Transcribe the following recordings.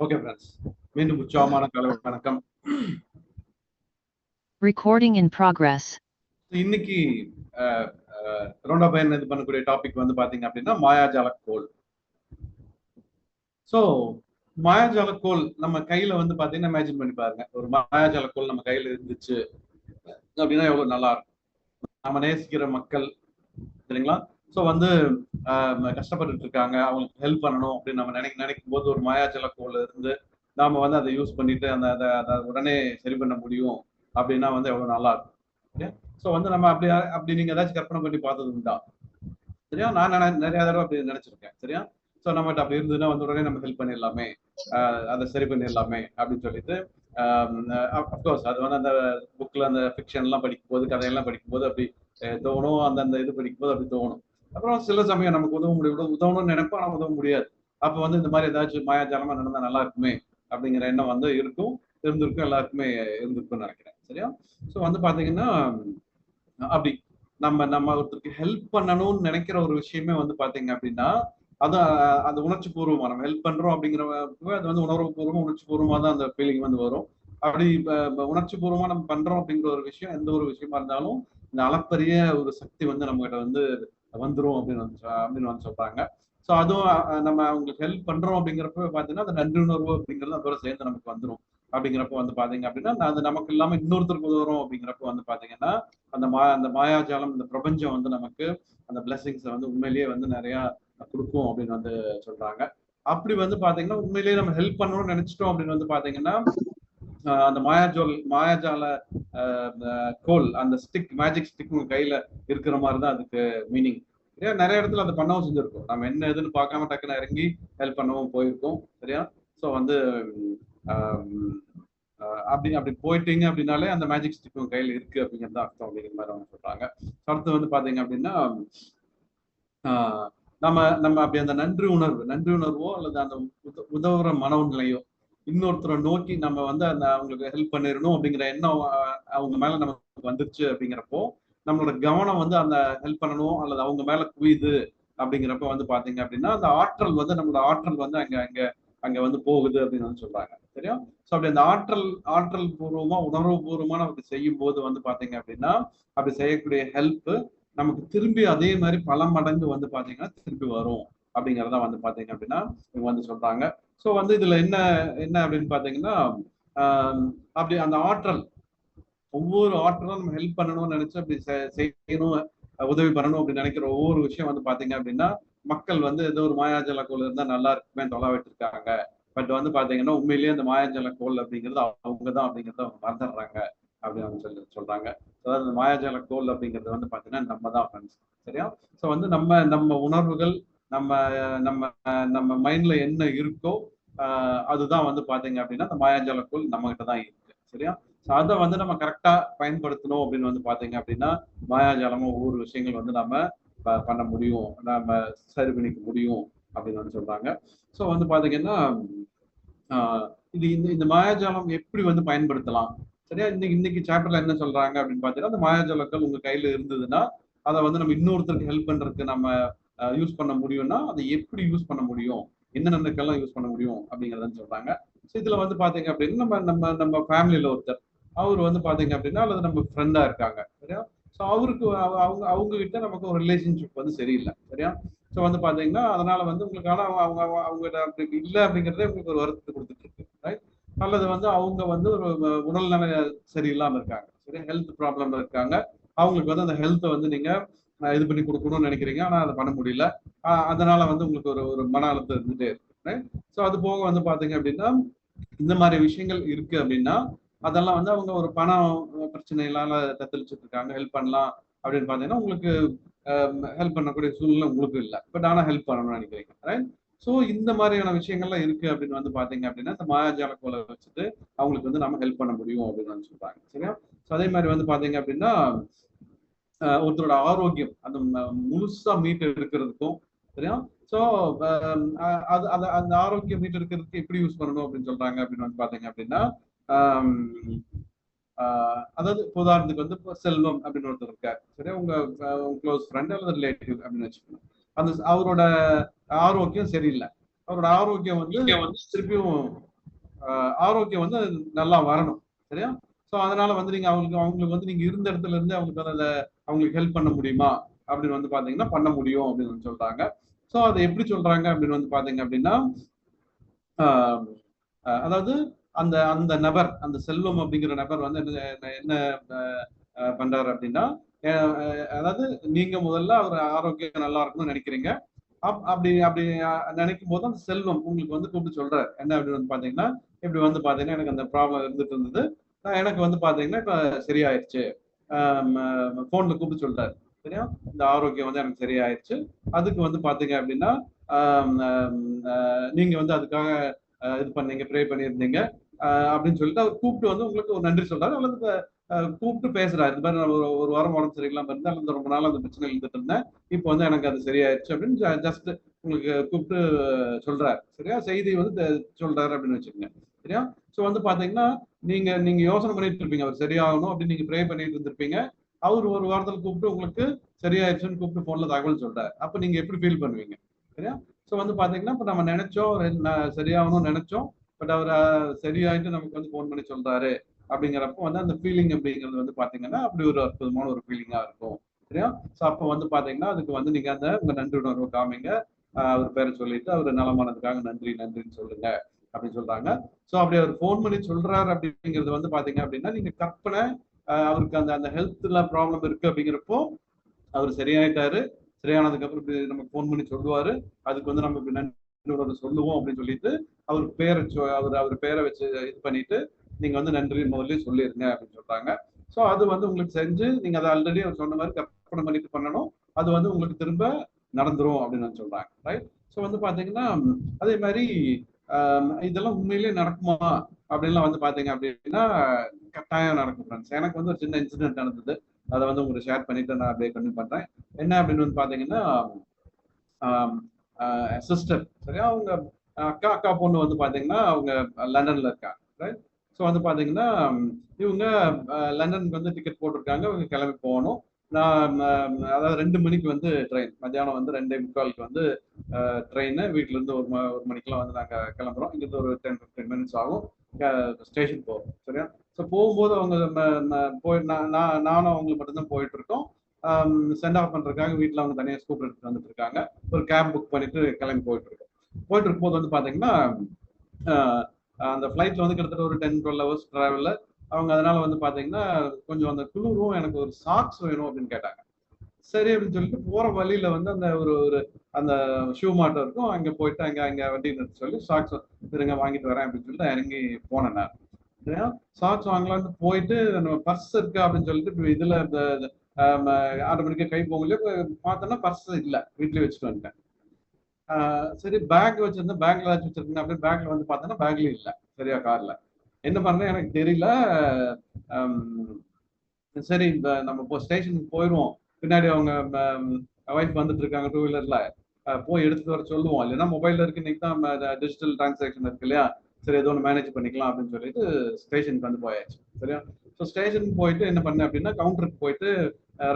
Okay friends மீண்டும் உற்சாகமான கலை வணக்கம். Recording in progress. இன்னைக்கு ரோண்டா பையன் இது பண்ணக்கூடிய டாபிக் வந்து பாத்தீங்க அப்படின்னா மாயாஜால கோல் ஸோ மாயாஜால கோல் நம்ம கையில வந்து பாத்தீங்கன்னா இமேஜின் பண்ணி பாருங்க. ஒரு மாயாஜால கோல் நம்ம கையில இருந்துச்சு. அப்படின்னா எவ்வளவு நல்லா இருக்கும். நம்ம நேசிக்கிற மக்கள் சரிங்களா? ஸோ வந்து ஆஹ் கஷ்டப்பட்டுட்டு இருக்காங்க அவங்களுக்கு ஹெல்ப் பண்ணணும் அப்படின்னு நம்ம நினைக்க நினைக்கும் போது ஒரு மாயாஜல கோல இருந்து நாம வந்து அதை யூஸ் பண்ணிட்டு அந்த அதை அதை உடனே சரி பண்ண முடியும் அப்படின்னா வந்து எவ்வளவு நல்லா இருக்கும். சரியா ஸோ வந்து நம்ம அப்படி அப்படி நீங்க ஏதாச்சும் கற்பனை பண்ணி பார்த்தது உண்டா? சரியா? நான் நினை- நிறைய தடவை அப்படி நினைச்சிருக்கேன். சரியா? ஸோ நம்மகிட்ட அப்படி இருந்ததுன்னா வந்து உடனே நம்ம ஹெல்ப் பண்ணிடலாமே. அதை சரி பண்ணிடலாமே அப்படின்னு சொல்லிட்டு அப்கோர்ஸ் அது வந்து அந்த புக்ல அந்த ஃபிக்ஷன் எல்லாம் படிக்கும் போது கதையெல்லாம் படிக்கும் போது அப்படி தோணும். அந்த அந்த இது படிக்கும் போது அப்படி தோணும். அப்புறம் சில சமயம் நமக்கு உதவ முடியும். உதவணும்னு நினைப்போம் ஆனால் உதவ முடியாது. அப்போ வந்து இந்த மாதிரி ஏதாச்சும் மாயாஜாலமா நடந்தா நல்லா இருக்குமே அப்படிங்கிற எண்ணம் வந்து இருக்கும். இருந்திருக்கும் எல்லாருக்குமே இருந்திருக்கும்னு நினைக்கிறேன். சரியா? ஸோ வந்து பாத்தீங்கன்னா அப்படி நம்ம நம்ம ஒருத்தருக்கு ஹெல்ப் பண்ணணும்னு நினைக்கிற ஒரு விஷயமே வந்து பாத்தீங்க அப்படின்னா அது அந்த உணர்ச்சி பூர்வமா நம்ம ஹெல்ப் பண்றோம் அப்படிங்கிற அது வந்து உணர்வு பூர்வமா உணர்ச்சி பூர்வமா தான் அந்த ஃபீலிங் வந்து வரும். அப்படி உணர்ச்சி பூர்வமா நம்ம பண்றோம் அப்படிங்கிற ஒரு விஷயம் எந்த ஒரு விஷயமா இருந்தாலும் இந்த அளப்பரிய ஒரு சக்தி வந்து நம்ம கிட்ட வந்து வந்துரும் அப்படின்னு வந்து அப்படின்னு வந்து சொல்றாங்க. ஸோ அதுவும் நம்ம அவங்களுக்கு ஹெல்ப் பண்றோம் அப்படிங்கிறப்ப பார்த்தீங்கன்னா அந்த நன்றி உணர்வு அப்படிங்கிறது அதோட சேர்ந்து நமக்கு வந்துடும் அப்படிங்கிறப்ப வந்து பாத்தீங்க அப்படின்னா நான் அது நமக்கு இல்லாம இன்னொருத்தருக்கு உதவுறோம் அப்படிங்கிறப்ப வந்து பாத்தீங்கன்னா அந்த மா அந்த மாயாஜாலம் இந்த பிரபஞ்சம் வந்து நமக்கு அந்த பிளெஸிங்ஸை வந்து உண்மையிலேயே வந்து நிறைய கொடுக்கும் அப்படின்னு வந்து சொல்றாங்க. அப்படி வந்து பாத்தீங்கன்னா உண்மையிலேயே நம்ம ஹெல்ப் பண்ணணும்னு நினைச்சிட்டோம் அப்படின்னு வந்து பாத்தீங்கன்னா அந்த மாயாஜோல் மாயாஜால ஆஹ் கோல் அந்த ஸ்டிக் மேஜிக் ஸ்டிக் உங்க கையில இருக்கிற மாதிரி தான் அதுக்கு மீனிங் சரியா? நிறைய இடத்துல அதை பண்ணவும் செஞ்சிருக்கோம். நம்ம என்ன எதுன்னு பார்க்காம டக்குன்னு இறங்கி ஹெல்ப் பண்ணவும் போயிருக்கோம். சரியா? ஸோ வந்து ஆஹ் அப்படி அப்படி போயிட்டீங்க அப்படின்னாலே அந்த மேஜிக் ஸ்டிக் உங்க கையில இருக்கு அப்படிங்கிறது அர்த்தம் அப்படிங்கிற மாதிரி அவங்க சொல்றாங்க. அடுத்து வந்து பாத்தீங்க அப்படின்னா நம்ம நம்ம அப்படி அந்த நன்றி உணர்வு நன்றி உணர்வோ அல்லது அந்த உத- உதவுற மனநிலையோ இன்னொருத்தரை நோக்கி நம்ம வந்து அந்த அவங்களுக்கு ஹெல்ப் பண்ணிடணும் அப்படிங்கிற எண்ணம் அவங்க மேல நமக்கு வந்துருச்சு அப்படிங்கிறப்போ நம்மளோட கவனம் வந்து அந்த ஹெல்ப் பண்ணணும் அல்லது அவங்க மேல குவியுது அப்படிங்கிறப்ப வந்து பாத்தீங்க அப்படின்னா அந்த ஆற்றல் வந்து நம்மளோட ஆற்றல் வந்து அங்க அங்க அங்க வந்து போகுது அப்படின்னு வந்து சொல்றாங்க. சரியா? ஸோ அப்படி அந்த ஆற்றல் ஆற்றல் பூர்வமா உணர்வு பூர்வமா நமக்கு செய்யும் போது வந்து பாத்தீங்க அப்படின்னா அப்படி செய்யக்கூடிய ஹெல்ப் நமக்கு திரும்பி அதே மாதிரி பல மடங்கு வந்து பாத்தீங்கன்னா திரும்பி வரும். அப்படிங்கிறத வந்து பாத்தீங்க அப்படின்னா இவங்க வந்து சொல்றாங்க. ஸோ வந்து இதுல என்ன என்ன அப்படின்னு பாத்தீங்கன்னா ஆஹ் அப்படி அந்த ஆற்றல் ஒவ்வொரு ஆற்றலும் நம்ம ஹெல்ப் பண்ணணும்னு நினைச்சு அப்படி செய்யணும் உதவி பண்ணணும் அப்படின்னு நினைக்கிற ஒவ்வொரு விஷயம் வந்து பாத்தீங்க அப்படின்னா மக்கள் வந்து ஏதோ ஒரு மாயாஜல கோல் இருந்தா நல்லா இருக்குமே தொலை விட்டுருக்காங்க பட் வந்து பாத்தீங்கன்னா உண்மையிலேயே அந்த மாயாஜல கோல் அப்படிங்கிறது அவங்க தான் அப்படிங்கறத அவங்க மறந்துடுறாங்க அப்படின்னு சொல்லி சொல்றாங்க. அதாவது இந்த மாயாஜால கோல் அப்படிங்கிறது வந்து பாத்தீங்கன்னா நம்ம தான் ஃப்ரெண்ட்ஸ் சரியா? ஸோ வந்து நம்ம நம்ம உணர்வுகள் நம்ம நம்ம நம்ம மைண்ட்ல என்ன இருக்கோ அதுதான் வந்து பாத்தீங்க அப்படின்னா அந்த மாயாஜால கோல் நம்ம கிட்ட தான் இருக்கு. சரியா? ஸோ அதை வந்து நம்ம கரெக்டா பயன்படுத்தணும் அப்படின்னு வந்து பாத்தீங்க அப்படின்னா மாயாஜாலமும் ஒவ்வொரு விஷயங்கள் வந்து நம்ம பண்ண முடியும். நம்ம சரி பண்ணிக்க முடியும் அப்படின்னு வந்து சொல்றாங்க. ஸோ வந்து பாத்தீங்கன்னா ஆஹ் இது இந்த இந்த மாயாஜாலம் எப்படி வந்து பயன்படுத்தலாம்? சரியா? இன்னைக்கு இன்னைக்கு சாப்டர்ல என்ன சொல்றாங்க அப்படின்னு பாத்தீங்கன்னா அந்த மாயாஜாலங்கள் உங்க கையில இருந்ததுன்னா அதை வந்து நம்ம இன்னொருத்தருக்கு ஹெல்ப் பண்றதுக்கு நம்ம யூஸ் பண்ண முடியும்னா அதை எப்படி யூஸ் பண்ண முடியும்? என்னென்னக்கெல்லாம் யூஸ் பண்ண முடியும்? அப்படிங்கறத சொல்றாங்க. ஸோ இதில் வந்து பார்த்தீங்க அப்படின்னா நம்ம நம்ம நம்ம ஃபேமிலியில் ஒருத்தர் அவர் வந்து பார்த்தீங்க அப்படின்னா அல்லது நம்ம ஃப்ரெண்டாக இருக்காங்க சரியா? ஸோ அவருக்கு அவங்க அவங்க கிட்ட நமக்கு ஒரு ரிலேஷன்ஷிப் வந்து சரியில்லை சரியா? ஸோ வந்து பார்த்தீங்கன்னா அதனால வந்து உங்களுக்கு ஆனா அவங்க அவங்க அவங்க அப்படி இல்லை அப்படிங்கிறதே உங்களுக்கு ஒரு வருத்தத்தை கொடுத்துட்டு இருக்கு ரைட் அல்லது வந்து அவங்க வந்து ஒரு உடல்நிலை சரியில்லாமல் இருக்காங்க சரியா? ஹெல்த் ப்ராப்ளம் இருக்காங்க. அவங்களுக்கு வந்து அந்த ஹெல்த்தை வந்து நீங்கள் இது பண்ணி கொடுக்கணும்னு நினைக்கிறீங்க. ஆனா அதை பண்ண முடியல. அதனால வந்து உங்களுக்கு ஒரு ஒரு மன அழுத்தம் இருந்துட்டே இருக்கு ஸோ அது போக வந்து பாத்தீங்க அப்படின்னா இந்த மாதிரி விஷயங்கள் இருக்கு அப்படின்னா அதெல்லாம் வந்து அவங்க ஒரு பணம் பிரச்சனைகளால தத்தளிச்சுட்டு இருக்காங்க ஹெல்ப் பண்ணலாம் அப்படின்னு பாத்தீங்கன்னா உங்களுக்கு ஹெல்ப் பண்ணக்கூடிய சூழ்நிலை உங்களுக்கு இல்லை. பட் ஆனால் ஹெல்ப் பண்ணணும்னு நினைக்கிறீங்க. ரைட் ஸோ இந்த மாதிரியான விஷயங்கள்லாம் இருக்கு அப்படின்னு வந்து பாத்தீங்க அப்படின்னா இந்த மாயாஜால கோலை வச்சுட்டு அவங்களுக்கு வந்து நம்ம ஹெல்ப் பண்ண முடியும் அப்படின்னு வந்து சொல்றாங்க. சரியா? ஸோ அதே மாதிரி வந்து பாத்தீங்க அப்படின்னா ஒருத்தரோட ஆரோக்கியம் அந்த முழுசா மீட் எடுக்கிறதுக்கும் சரியா ஸோ அது அது அந்த ஆரோக்கியம் மீட் எடுக்கிறதுக்கு எப்படி யூஸ் பண்ணணும் அப்படின்னு சொல்றாங்க அப்படின்னு வந்து பாத்தீங்க அப்படின்னா அதாவது உதாரணத்துக்கு வந்து செல்வம் அப்படின்னு ஒருத்தர் இருக்கார். சரியா? உங்க க்ளோஸ் ஃப்ரெண்ட் அல்லது ரிலேட்டிவ் அப்படின்னு வச்சுக்கணும் அந்த அவரோட ஆரோக்கியம் சரியில்லை. அவரோட ஆரோக்கியம் வந்து திருப்பியும் ஆரோக்கியம் வந்து நல்லா வரணும். சரியா? ஸோ அதனால வந்து நீங்க அவங்களுக்கு அவங்களுக்கு வந்து நீங்க இருந்த இடத்துல இருந்து அவங்களுக்கு அதில் அவங்களுக்கு ஹெல்ப் பண்ண முடியுமா? அப்படின்னு வந்து பாத்தீங்கன்னா பண்ண முடியும் அப்படின்னு சொல்றாங்க. ஸோ அதை எப்படி சொல்றாங்க அப்படின்னு வந்து பாத்தீங்க அப்படின்னா அதாவது அந்த அந்த நபர் அந்த செல்வம் அப்படிங்கிற நபர் வந்து என்ன என்ன- பண்றாரு அப்படின்னா அதாவது நீங்க முதல்ல அவர் ஆரோக்கியம் நல்லா இருக்கணும்னு நினைக்கிறீங்க. அப்- அப்படி அப்படி நினைக்கும் போது அந்த செல்வம் உங்களுக்கு வந்து கூப்பிட்டு சொல்றாரு. என்ன அப்படின்னு வந்து பாத்தீங்கன்னா இப்படி வந்து பாத்தீங்கன்னா எனக்கு அந்த ப்ராப்ளம் இருந்துட்டு இருந்தது. எனக்கு வந்து பாத்தீங்கன்னா இப்ப சரியாயிருச்சு. போன்ல கூப்பிட்டு சொல்றாரு. சரியா? இந்த ஆரோக்கியம் வந்து எனக்கு சரியாயிருச்சு. அதுக்கு வந்து பாத்தீங்க அப்படின்னா நீங்க வந்து அதுக்காக இது பண்ணீங்க ப்ரே பண்ணியிருந்தீங்க அப்படின்னு சொல்லிட்டு அவர் கூப்பிட்டு வந்து உங்களுக்கு ஒரு நன்றி சொல்றாரு. அல்லது கூப்பிட்டு பேசுறாரு. இந்த மாதிரி நான் ஒரு ஒரு வாரம் உடம்பு சரியில்லாம இருந்தா அல்லது ரொம்ப நாள் அந்த பிரச்சனை இருந்துட்டு இருந்தேன். இப்போ வந்து எனக்கு அது சரியாயிருச்சு அப்படின்னு ஜஸ்ட் உங்களுக்கு கூப்பிட்டு சொல்றாரு. சரியா? செய்தி வந்து சொல்றாரு அப்படின்னு வச்சுக்கோங்க. சரியா ஸோ வந்து பாத்தீங்கன்னா நீங்க நீங்க யோசனை பண்ணிட்டு இருப்பீங்க. அவர் சரியாகணும் அப்படின்னு நீங்க ப்ரே பண்ணிட்டு இருந்திருப்பீங்க. அவர் ஒரு வாரத்தில் கூப்பிட்டு உங்களுக்கு சரியாயிருச்சுன்னு கூப்பிட்டு போன்ல தகவல் சொல்றாரு. அப்ப நீங்க எப்படி ஃபீல் பண்ணுவீங்க? சரியா? ஸோ வந்து பாத்தீங்கன்னா இப்போ நம்ம நினைச்சோம் சரியாகணும்னு நினைச்சோம். பட் அவர் சரியாயிட்டு நமக்கு வந்து ஃபோன் பண்ணி சொல்றாரு. அப்படிங்கிறப்போ வந்து அந்த ஃபீலிங் அப்படிங்கிறது வந்து பாத்தீங்கன்னா அப்படி ஒரு அற்புதமான ஒரு ஃபீலிங்கா இருக்கும். சரியா? ஸோ அப்போ வந்து பாத்தீங்கன்னா அதுக்கு வந்து நீங்க அந்த உங்க நன்றி உணர்வு காமிங்க. அவர் பேரை சொல்லிட்டு அவர் நலமானதுக்காக நன்றி நன்றின்னு சொல்லுங்க. அப்படின்னு சொல்றாங்க. ஸோ அப்படி அவர் ஃபோன் பண்ணி சொல்றாரு அப்படிங்கிறது வந்து பாத்தீங்க அப்படின்னா நீங்க கற்பனை அவருக்கு அந்த அந்த ஹெல்த்ல ப்ராப்ளம் இருக்கு அப்படிங்கிறப்போ அவர் சரியாயிட்டாரு. சரியானதுக்கு அப்புறம் இப்படி நமக்கு ஃபோன் பண்ணி சொல்லுவாரு. அதுக்கு வந்து நம்ம இப்படி நன்றி சொல்லுவோம் அப்படின்னு சொல்லிட்டு அவர் பேரை சொ- அவர் அவர் பேரை வச்சு இது பண்ணிட்டு நீங்க வந்து நன்றி முதல்ல சொல்லிருங்க அப்படின்னு சொல்றாங்க. ஸோ அது வந்து உங்களுக்கு செஞ்சு நீங்க அதை ஆல்ரெடி அவர் சொன்ன மாதிரி கற்பனை பண்ணிட்டு பண்ணணும். அது வந்து உங்களுக்கு திரும்ப நடந்துரும் அப்படின்னு சொல்றாங்க ரைட் ஸோ வந்து பாத்தீங்கன்னா அதே மாதிரி இதெல்லாம் உண்மையிலேயே நடக்குமா அப்படின்லாம் வந்து பாத்தீங்க அப்படின்னா கட்டாயம் நடக்கும் ஃப்ரெண்ட்ஸ் எனக்கு வந்து ஒரு சின்ன இன்சிடென்ட் நடந்தது. அதை வந்து உங்களுக்கு ஷேர் பண்ணிட்டு நான் அப்படியே கண்டினியூ பண்றேன். என்ன அப்படின்னு வந்து பாத்தீங்கன்னா சிஸ்டர் சரியா? அவங்க அக்கா அக்கா பொண்ணு வந்து பாத்தீங்கன்னா அவங்க லண்டன்ல இருக்காங்க ரைட் ஸோ வந்து பாத்தீங்கன்னா இவங்க லண்டனுக்கு வந்து டிக்கெட் போட்டிருக்காங்க. இவங்க கிளம்பி போகணும். நான் அதாவது ரெண்டு மணிக்கு வந்து ட்ரெயின் மத்தியானம் வந்து ரெண்டே முக்காலுக்கு வந்து ட்ரெயின் வீட்டிலேருந்து இருந்து ஒரு ம- ஒரு மணிக்கெல்லாம் வந்து நாங்க கிளம்புறோம். இங்கேருந்து ஒரு டென் ஃபிஃப்டீன் மினிட்ஸ் ஆகும். ஸ்டேஷன் போகிறோம் சரியா? ஸோ போகும்போது அவங்க போய் நான் நானும் அவங்களுக்கு மட்டும்தான் போயிட்டு இருக்கோம் சென்ட் ஆஃப் பண்றதுக்காக வீட்டில் அவங்க தனியாக ஸ்கூப் எடுத்துகிட்டு வந்துட்டு இருக்காங்க ஒரு கேப் புக் பண்ணிட்டு கிளம்பி போயிட்டு இருக்கோம் போயிட்டு இருக்கும்போது வந்து பாத்தீங்கன்னா அந்த ஃப்ளைட்டில் வந்து கிட்டத்தட்ட ஒரு டென் டுவெல் ஹவர்ஸ் டிராவல்ல அவங்க அதனால வந்து பாத்தீங்கன்னா கொஞ்சம் அந்த குளிரும் எனக்கு ஒரு சாக்ஸ் வேணும் அப்படின்னு கேட்டாங்க. சரி அப்படின்னு சொல்லிட்டு போற வழியில வந்து அந்த ஒரு ஒரு அந்த ஷூ மாட்டம் இருக்கும். அங்க போயிட்டு அங்க அங்க வண்டி நிறுத்த சொல்லி சாக்ஸ் இருங்க வாங்கிட்டு வரேன் அப்படின்னு சொல்லிட்டு இறங்கி போனேன் நான். சாக்ஸ் வாங்கலாம்னு போயிட்டு நம்ம பர்ஸ் இருக்கு அப்படின்னு சொல்லிட்டு இதுல இந்த ஆட்டோமேட்டிக்கா கை போகலையே பார்த்தோன்னா பர்ஸ் இல்லை. வீட்லயே வச்சுட்டு வந்துட்டேன். ஆஹ் சரி பேக் வச்சிருந்தேன். பேக்ல ஏதாச்சும் வச்சிருக்கேன். அப்படியே பேக்ல வந்து பார்த்தோன்னா பேக்லயும் இல்லை. சரியா கார்ல என்ன பண்ண எனக்கு தெரியல. சரி இந்த நம்ம இப்போ ஸ்டேஷனுக்கு போயிடுவோம் பின்னாடி அவங்க ஒய்ஃப் வந்துட்டு இருக்காங்க டூ வீலர்ல போய் எடுத்துட்டு வர சொல்லுவோம். இல்லைன்னா மொபைல்ல இருக்கு இன்னைக்கு தான் டிஜிட்டல் டிரான்சாக்ஷன் இருக்கு இல்லையா? சரி ஏதோ ஒன்று மேனேஜ் பண்ணிக்கலாம் அப்படின்னு சொல்லிட்டு ஸ்டேஷனுக்கு வந்து போயாச்சு. சரியா? ஸோ ஸ்டேஷனுக்கு போயிட்டு என்ன பண்ணேன் அப்படின்னா கவுண்டருக்கு போயிட்டு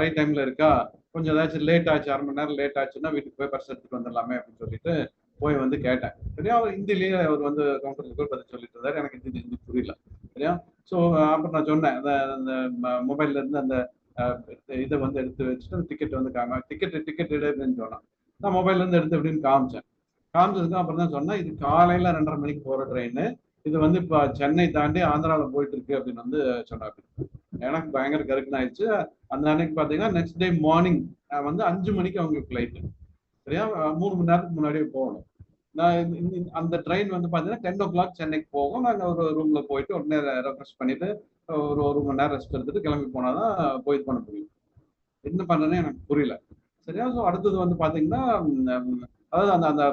ரைட் டைம்ல இருக்கா? கொஞ்சம் ஏதாச்சும் லேட் ஆச்சு அரை மணி நேரம் லேட் ஆச்சுன்னா வீட்டுக்கு போய் பர்ஸ் எடுத்துட்டு வந்துடலாமே அப்படின்னு சொல்லிட்டு போய் வந்து கேட்டேன் சரியா? அவர் ஹிந்திலேயே அவர் வந்து கவுண்டருக்கு பதில் சொல்லிட்டு இருந்தாரு. எனக்கு ஹிந்தி ஹிந்தி புரியல. சரியா? ஸோ அப்புறம் நான் சொன்னேன் அந்த அந்த மொபைல்ல இருந்து அந்த இதை வந்து எடுத்து வச்சுட்டு டிக்கெட் வந்து காம டிக்கெட் டிக்கெட் எடு அப்படின்னு சொன்னான். நான் மொபைல்ல இருந்து எடுத்து அப்படின்னு காமிச்சேன். காமிச்சதுக்கு அப்புறம் தான் சொன்னேன் இது காலையில ரெண்டரை மணிக்கு போற ட்ரெயின் இது வந்து இப்போ சென்னை தாண்டி ஆந்திராவில் போயிட்டு இருக்கு அப்படின்னு வந்து சொன்னாங்க. எனக்கு பயங்கர கருக்குன்னு ஆயிடுச்சு. அந்த அன்னைக்கு பார்த்தீங்கன்னா நெக்ஸ்ட் டே மார்னிங் வந்து அஞ்சு மணிக்கு அவங்களுக்கு ஃப்ளைட்டு சரியா? மூணு மணி நேரத்துக்கு முன்னாடியே போகணும். நான் அந்த ட்ரெயின் வந்து பார்த்தீங்கன்னா டென் ஓ கிளாக் சென்னைக்கு போகும். நாங்கள் ஒரு ரூமில் போயிட்டு உடனே ரெஃப்ரெஷ் பண்ணிட்டு ஒரு ஒரு மணி நேரம் ரெஸ்ட் எடுத்துட்டு கிளம்பி போனாதான் போய் இது பண்ண முடியும். என்ன பண்ணுறேன்னு எனக்கு புரியல. சரியா? ஸோ அடுத்தது வந்து பார்த்தீங்கன்னா அதாவது அந்த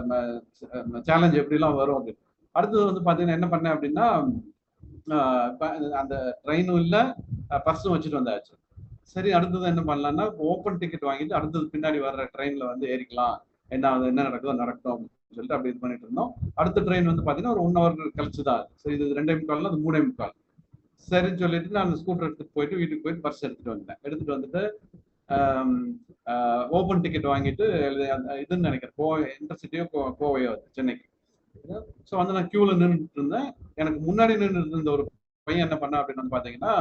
அந்த சேலஞ்ச் எப்படிலாம் வரும் அப்படின்னு அடுத்தது வந்து பார்த்தீங்கன்னா என்ன பண்ணேன் அப்படின்னா அந்த ட்ரெயினும் இல்லை பர்ஸும் வச்சுட்டு வந்தாச்சு. சரி அடுத்தது என்ன பண்ணலான்னா ஓப்பன் டிக்கெட் வாங்கிட்டு அடுத்தது பின்னாடி வர்ற ட்ரெயினில் வந்து ஏறிக்கலாம். என்ன என்ன நடக்குதோ நடக்கும் அப்படின்னு சொல்லிட்டு அப்படி இது பண்ணிட்டு இருந்தோம். அடுத்த ட்ரெயின் வந்து பார்த்தீங்கன்னா ஒரு ஒன் ஹவர் கழிச்சு தான் சரி இது ரெண்டே முக்கால்னா அது மூணே முக்கால். சரின்னு சொல்லிட்டு நான் ஸ்கூட்டர் எடுத்துட்டு போயிட்டு வீட்டுக்கு போயிட்டு பர்ஸ் எடுத்துட்டு வந்தேன் எடுத்துட்டு வந்துட்டு ஓப்பன் டிக்கெட் வாங்கிட்டு இதுன்னு நினைக்கிறேன். கோ இன்டர்சிட்டியோ கோவையோ அது சென்னைக்கு. ஸோ வந்து நான் கியூவில் நின்றுட்டு இருந்தேன். எனக்கு முன்னாடி நின்று இருந்த ஒரு பையன் என்ன பண்ண அப்படின்னு வந்து பார்த்தீங்கன்னா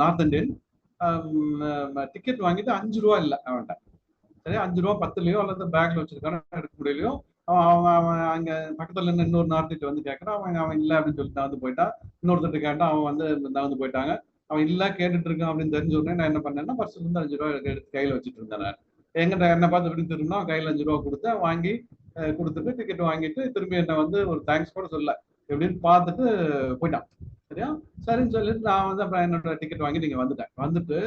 நார்த் இந்தியன் டிக்கெட் வாங்கிட்டு அஞ்சு ரூபா இல்லை அவன்கிட்ட. சரி அஞ்சு ரூபா பத்துலயோ அல்லது பேக்ல வச்சிருக்கானோ எடுக்க முடியலையோ அவன் அவன் அவன் அங்க பக்கத்துல இருந்து இன்னொரு நார்த்திட்டு வந்து கேட்கறான் அவன் அவன் இல்லை அப்படின்னு சொல்லிட்டு நான் வந்து போயிட்டான். இன்னொருத்தட்டு கேட்டான் அவன் வந்து நான் போயிட்டாங்க. அவன் இல்ல கேட்டுட்டு இருக்கான் அப்படின்னு தெரிஞ்ச உடனே நான் என்ன பண்ணேன்னா பர்ஸ்ல இருந்து அஞ்சு ரூபா எடுத்து கையில வச்சுட்டு இருந்தேன் எங்கிட்ட என்ன பார்த்து எப்படி திரும்பினா அவன் கையில அஞ்சு ரூபா கொடுத்து வாங்கி கொடுத்துட்டு டிக்கெட் வாங்கிட்டு திரும்பி என்ன வந்து ஒரு தேங்க்ஸ் கூட சொல்ல எப்படின்னு பார்த்துட்டு போயிட்டான். சரியா? சரின்னு சொல்லிட்டு நான் வந்து அப்புறம் என்னோட டிக்கெட் வாங்கி நீங்கள் வந்துட்டேன். வந்துட்டு